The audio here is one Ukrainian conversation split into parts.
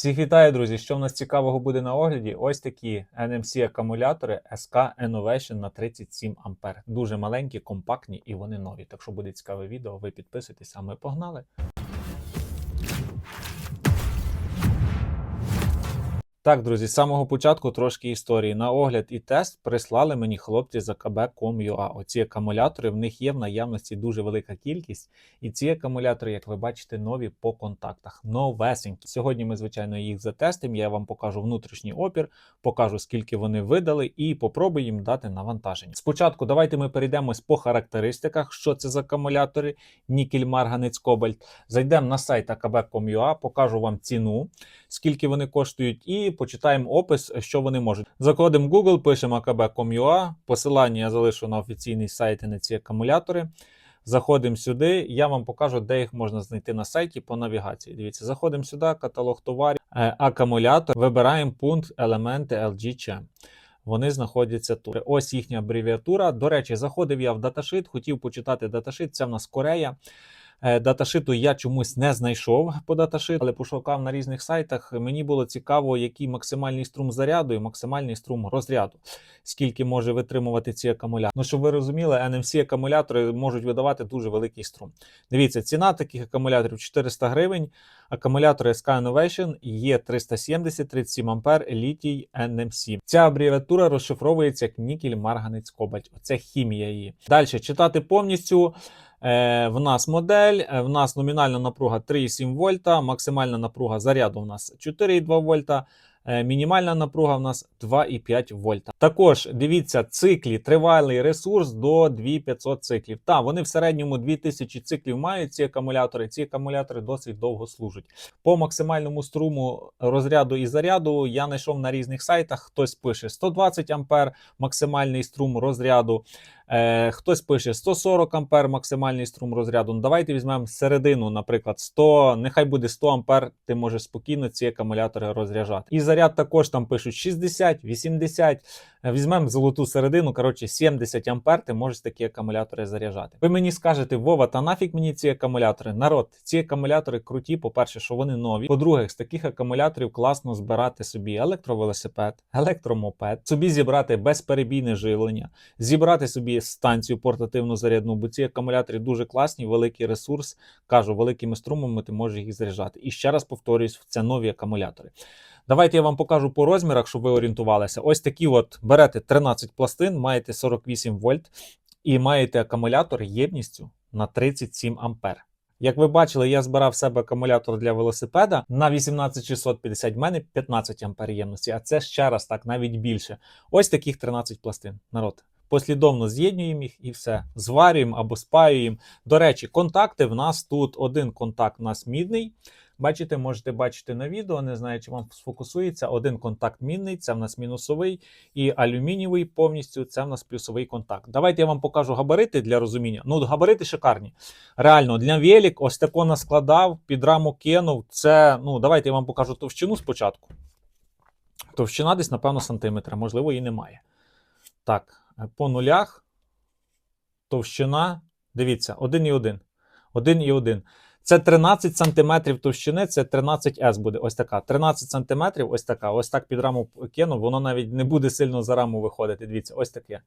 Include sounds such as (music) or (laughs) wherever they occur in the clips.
Всіх вітаю, друзі! Що в нас цікавого буде на огляді? Ось такі NMC акумулятори SK Innovation на 37 А. Дуже маленькі, компактні і вони нові. Так що буде цікаве відео, ви підписуйтесь, а ми погнали. Так, друзі, з самого початку трошки історії. На огляд і тест прислали мені хлопці з AKB.com.ua. Оці акумулятори в них є в наявності дуже велика кількість. І ці акумулятори, як ви бачите, нові по контактах. Новесенькі. Сьогодні ми, звичайно, їх затестимо. Я вам покажу внутрішній опір, покажу, скільки вони видали, і попробую їм дати навантаження. Спочатку давайте ми перейдемось по характеристиках, що це за акумулятори, нікель, марганець, кобальт. Зайдемо на сайт akb.com.ua, покажу вам ціну, скільки вони коштують, і почитаємо опис, що вони можуть. Заходимо в Google, пишемо akb.com.ua, посилання я залишу на офіційний сайт і на ці акумулятори. Заходимо сюди, я вам покажу, де їх можна знайти на сайті по навігації. Дивіться, заходимо сюди, каталог товарів, е, акумулятор, вибираємо пункт елементи LG CHEM. Вони знаходяться тут. Ось їхня абревіатура. До речі, заходив я в даташит, хотів почитати даташит. Це в нас Корея. Е, Даташиту я чомусь не знайшов по даташиту, але пошукав на різних сайтах. Мені було цікаво, який максимальний струм заряду і максимальний струм розряду, скільки може витримувати ці акумулятори. Ну, щоб ви розуміли, NMC акумулятори можуть видавати дуже великий струм. Дивіться, ціна таких акумуляторів 400 гривень. Акумулятори SK Innovation є 370 37 ампер літій NMC. Ця абревіатура розшифровується як нікель, марганець, кобальт. Оце хімія її. Далі читати повністю. Е, в нас модель, е, в нас номінальна напруга 3,7 вольта, максимальна напруга заряду в нас 4,2 вольта. е, Мінімальна напруга в нас 2,5 вольта. Також дивіться, циклі, тривалий ресурс до 2500 циклів. Та вони в середньому 2000 циклів мають ці акумулятори. Ці акумулятори досить довго служать. По максимальному струму розряду і заряду я знайшов на різних сайтах. Хтось пише 120 ампер максимальний струм розряду. Е, хтось пише 140 ампер максимальний струм розряду. Ну, давайте візьмемо середину, наприклад, 100, нехай буде 100 ампер, ти можеш спокійно ці акумулятори розряджати. І заряд також там пишуть 60, 80. Е, Візьмемо золоту середину, коротше, 70 ампер, ти можеш такі акумулятори заряджати. Ви мені скажете, Вова, та нафіг мені ці акумулятори? Народ, ці акумулятори круті. По-перше, що вони нові. По-друге, з таких акумуляторів класно збирати собі електровелосипед, електромопед, собі зібрати безперебійне живлення, зібрати собі станцію портативну зарядну, бо ці акумулятори дуже класні, великий ресурс. Кажу, великими струмами ти можеш їх заряджати. І ще раз повторюсь, це нові акумулятори. Давайте я вам покажу по розмірах, щоб ви орієнтувалися. Ось такі от берете 13 пластин, маєте 48 вольт і маєте акумулятор ємністю на 37 ампер. Як ви бачили, я збирав в себе акумулятор для велосипеда на 18650, в мене 15 ампер ємності, а це ще раз так, навіть більше. Ось таких 13 пластин. Народ. Послідовно з'єднуємо їх і все. Зварюємо або спаюємо. До речі, контакти в нас тут один контакт у нас мідний. Бачите, можете бачити на відео, не знаю, чи вам сфокусується. Один контакт мінний, це в нас мінусовий, і алюмінієвий повністю це в нас плюсовий контакт. Давайте я вам покажу габарити для розуміння. Ну, габарити шикарні. Реально, для велик ось тако наскладав, під раму кинув. Це, ну, давайте я вам покажу товщину спочатку. Товщина десь, напевно, сантиметра, можливо, її немає. Так, по нулях. Товщина. Дивіться, 1,1. 1,1. Це 13 см товщини, це 13С буде. Ось така. 13 см, ось така. Ось так під раму кину, воно навіть не буде сильно за раму виходити. Дивіться, ось таке.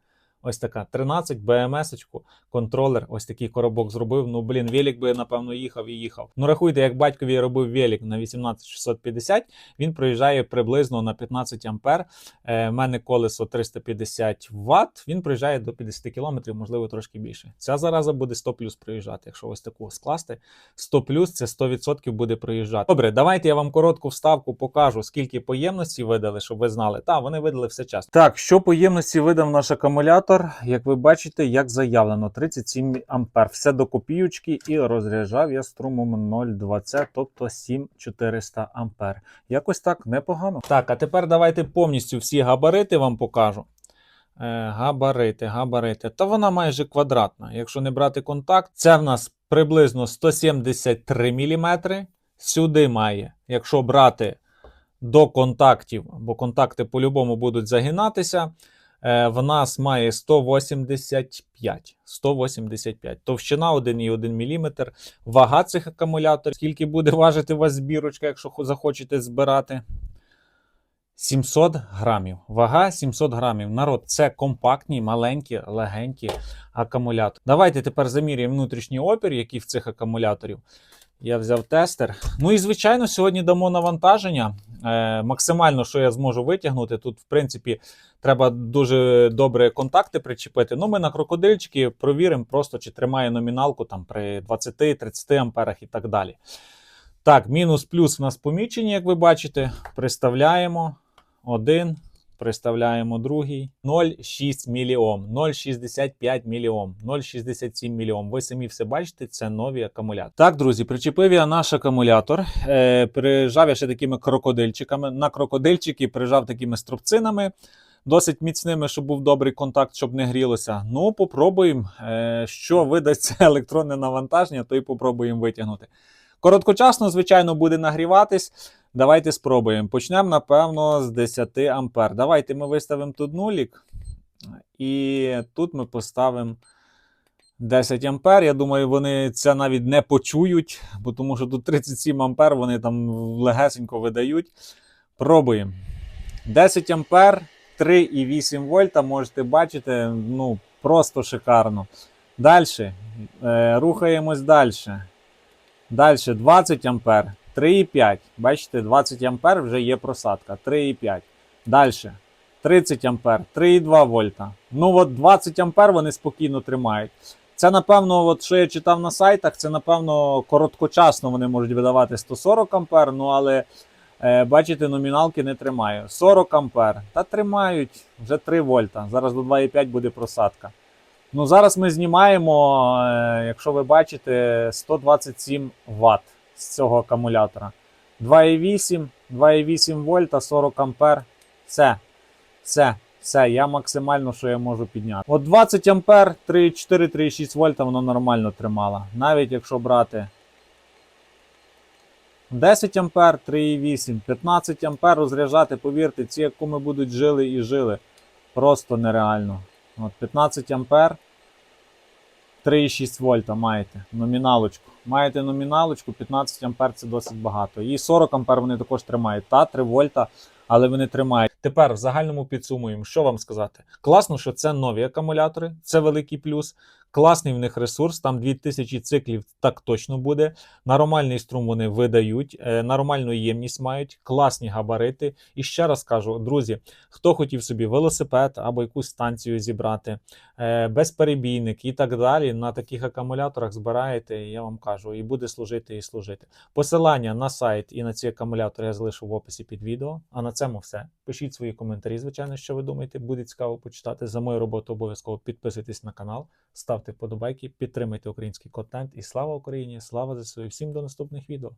Ось така. 13 БМС-очку, контролер, ось такий коробок зробив. Ну, блін, велик би, напевно, їхав і їхав. Ну, рахуйте, як батькові робив велик на 18650, він проїжджає приблизно на 15 ампер. Е, мене колесо 350 Вт, він проїжджає до 50 км, можливо, трошки більше. Ця зараза буде 100 плюс проїжджати. Якщо ось таку скласти, 100 плюс це 100% буде проїжджати. Добре, давайте я вам коротку вставку покажу, скільки поємності видали, щоб ви знали. Та, вони видали все час. Так, що поємності видав наш акумулятор, як ви бачите, як заявлено, 37 ампер. Все до копійочки і розряджав я струмом 0,20, тобто 7400 ампер. Якось так непогано. Так, а тепер давайте повністю всі габарити вам покажу. Е, габарити, габарити. Та вона майже квадратна. Якщо не брати контакт, це в нас приблизно 173 мм. Сюди має, якщо брати до контактів, бо контакти по-любому будуть загинатися. Е, в нас має 185. 185. Товщина 1,1 мм. Вага цих акумуляторів. Скільки буде важити у вас збірочка, якщо захочете збирати? 700 грамів. Вага 700 грамів. Народ, це компактні, маленькі, легенькі акумулятори. Давайте тепер заміряємо внутрішній опір, який в цих акумуляторів. Я взяв тестер. Ну і звичайно, сьогодні дамо навантаження. Е, максимально, що я зможу витягнути. Тут, в принципі, треба дуже добре контакти причепити. Ну, ми на крокодильчики провіримо просто, чи тримає номіналку там при 20-30 амперах і так далі. Так, мінус плюс в нас помічені, як ви бачите. Приставляємо один, приставляємо другий. 0,6 міліом, 0,65 міліом, 0,67 міліом. Ви самі все бачите, це нові акумулятори. Так, друзі, причепив я наш акумулятор. Е, прижав я ще такими крокодильчиками. На крокодильчики прижав такими струбцинами. Досить міцними, щоб був добрий контакт, щоб не грілося. Ну, попробуємо, е, що видасть (laughs) електронне навантаження, то і попробуємо витягнути. Короткочасно, звичайно, буде нагріватись. Давайте спробуємо. Почнемо, напевно, з 10 ампер. Давайте ми виставимо тут нулік. І тут ми поставимо 10 ампер. Я думаю, вони це навіть не почують, бо тому що тут 37 ампер, вони там легесенько видають. Пробуємо. 10 ампер, 3,8 вольта. Можете бачити, ну, просто шикарно. Далі. Е, рухаємось далі. Далі 20 ампер, 3,5. Бачите, 20 ампер вже є просадка. 3,5. Далі 30 ампер, 3,2 вольта. Ну от 20 ампер вони спокійно тримають. Це, напевно, от що я читав на сайтах, це, напевно, короткочасно вони можуть видавати 140 ампер, ну але е, бачите, номіналки не тримаю. 40 ампер. Та тримають вже 3 вольта. Зараз до 2,5 буде просадка. Ну, зараз ми знімаємо, е, якщо ви бачите, 127 Вт з цього акумулятора. 2,8, 2,8 вольта, 40 ампер. Все. Все. Все, я максимально, що я можу підняти. От 20 ампер, 3,4, 3,6 вольта воно нормально тримало. Навіть якщо брати 10 ампер, 3,8, 15 ампер розряджати, повірте, ці акуми будуть жили і жили. Просто нереально. От 15 ампер. 3,6 вольта маєте номіналочку. Маєте номіналочку, 15 ампер це досить багато. І 40 ампер вони також тримають. Та 3 вольта, але вони тримають. Тепер в загальному підсумуємо, що вам сказати. Класно, що це нові акумулятори, це великий плюс. Класний в них ресурс, там 2000 циклів так точно буде. Нормальний струм вони видають, е, нормальну ємність мають, класні габарити. І ще раз кажу, друзі, хто хотів собі велосипед або якусь станцію зібрати, е, безперебійник і так далі, на таких акумуляторах збираєте, я вам кажу, і буде служити і служити. Посилання на сайт і на ці акумулятори я залишу в описі під відео. А на цьому все. Пишіть свої коментарі, звичайно, що ви думаєте, буде цікаво почитати. За мою роботу обов'язково підписуйтесь на канал, ставте вподобайки, підтримайте український контент. І слава Україні! Слава ЗСУ! Всім до наступних відео!